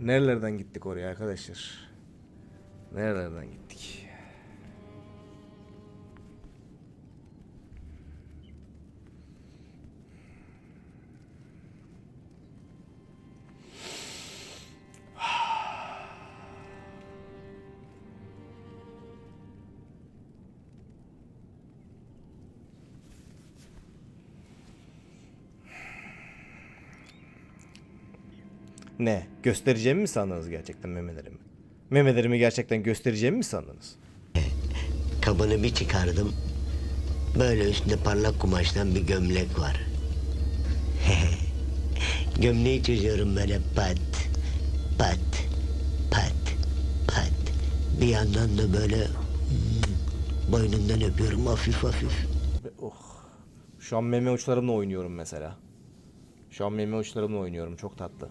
Nerelerden gittik oraya arkadaşlar? Nerelerden gittik? Ne? Göstereceğimi mi sandınız gerçekten memelerimi? Memelerimi gerçekten göstereceğimi mi sandınız? Kabını bir çıkardım. Böyle üstünde parlak kumaştan bir gömlek var. Gömleği çözüyorum böyle pat, pat, pat, pat. Bir yandan da böyle hmm, boynundan öpüyorum hafif hafif. Oh. Şu an meme uçlarımla oynuyorum mesela. Şu an meme uçlarımla oynuyorum. Çok tatlı.